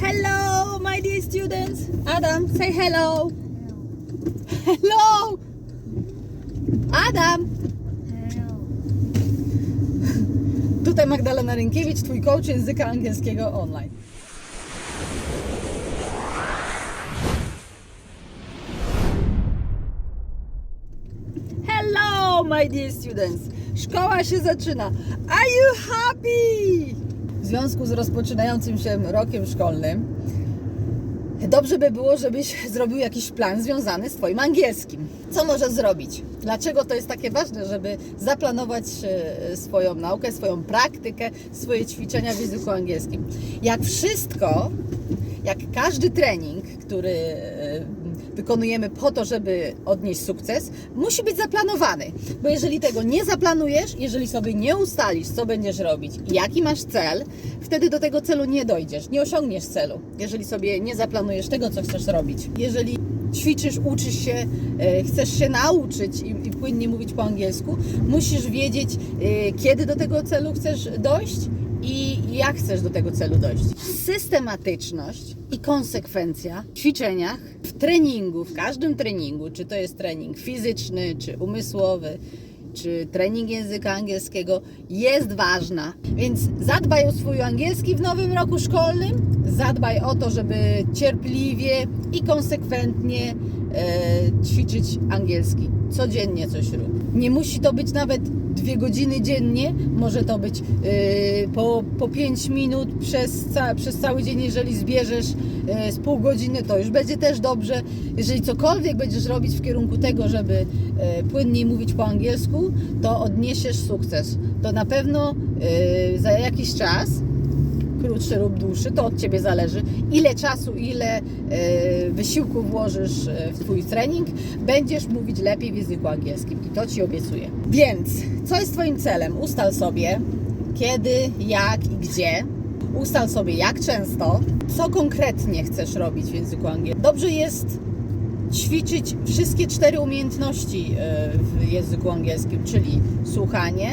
Hello, my dear students. Adam, say hello. Hello. Adam. Tutaj Magdalena Rynkiewicz, twój coach języka angielskiego online. Hello, my dear students. Szkoła się zaczyna. Are you happy? Związku z rozpoczynającym się rokiem szkolnym, dobrze by było, żebyś zrobił jakiś plan związany z Twoim angielskim. Co możesz zrobić? Dlaczego to jest takie ważne, żeby zaplanować e, swoją naukę, swoją praktykę, swoje ćwiczenia w języku angielskim? Jak wszystko, jak każdy trening, który e, wykonujemy po to, żeby odnieść sukces, musi być zaplanowany. Bo jeżeli tego nie zaplanujesz, jeżeli sobie nie ustalisz, co będziesz robić jaki masz cel, wtedy do tego celu nie dojdziesz, nie osiągniesz celu. Jeżeli sobie nie zaplanujesz tego, co chcesz robić. Jeżeli ćwiczysz, uczysz się, e, chcesz się nauczyć i, i płynnie mówić po angielsku, musisz wiedzieć, e, kiedy do tego celu chcesz dojść i jak chcesz do tego celu dojść. Systematyczność i konsekwencja w ćwiczeniach, treningu, w każdym treningu, czy to jest trening fizyczny, czy umysłowy, czy trening języka angielskiego, jest ważna. Więc zadbaj o swój angielski w nowym roku szkolnym, zadbaj o to, żeby cierpliwie i konsekwentnie e, ćwiczyć angielski. Codziennie coś rób. Nie musi to być nawet dwie godziny dziennie, może to być yy, po, po 5 minut przez, ca, przez cały dzień, jeżeli zbierzesz yy, z pół godziny, to już będzie też dobrze. Jeżeli cokolwiek będziesz robić w kierunku tego, żeby yy, płynniej mówić po angielsku, to odniesiesz sukces. To na pewno za jakiś czas krótszy lub dłuższy, to od Ciebie zależy, ile czasu, ile e, wysiłku włożysz e, w Twój trening, będziesz mówić lepiej w języku angielskim i to Ci obiecuję. Więc, co jest Twoim celem? Ustal sobie, kiedy, jak i gdzie. Ustal sobie, jak często, co konkretnie chcesz robić w języku angielskim. Dobrze jest ćwiczyć wszystkie cztery umiejętności e, w języku angielskim, czyli słuchanie,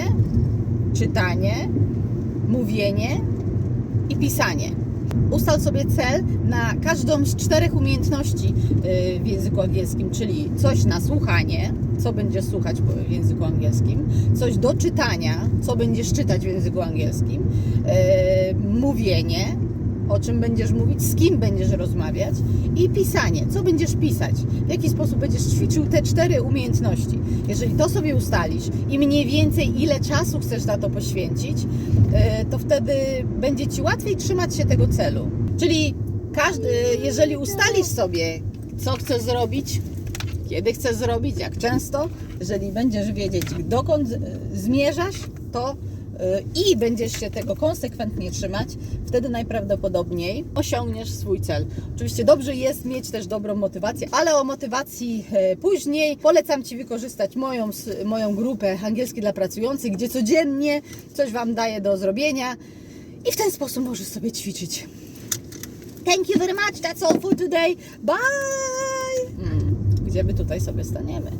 czytanie, mówienie i pisanie. Ustal sobie cel na każdą z czterech umiejętności y, w języku angielskim, czyli coś na słuchanie, co będziesz słuchać w języku angielskim, coś do czytania, co będziesz czytać w języku angielskim, y, mówienie, o czym będziesz mówić, z kim będziesz rozmawiać i pisanie, co będziesz pisać, w jaki sposób będziesz ćwiczył te cztery umiejętności. Jeżeli to sobie ustalisz i mniej więcej ile czasu chcesz na to poświęcić, e, to wtedy będzie Ci łatwiej trzymać się tego celu. Czyli każdy, jeżeli ustalisz sobie, co chcesz zrobić, kiedy chcesz zrobić, jak często, jeżeli będziesz wiedzieć, dokąd e, zmierzasz, to i będziesz się tego konsekwentnie trzymać, wtedy najprawdopodobniej osiągniesz swój cel. Oczywiście dobrze jest mieć też dobrą motywację, ale o motywacji e, później. Polecam Ci wykorzystać moją, moją grupę Angielski dla Pracujących, gdzie codziennie coś Wam daję do zrobienia i w ten sposób możesz sobie ćwiczyć. Thank you very much. That's all for today. Bye! Hmm, gdzie my tutaj sobie staniemy?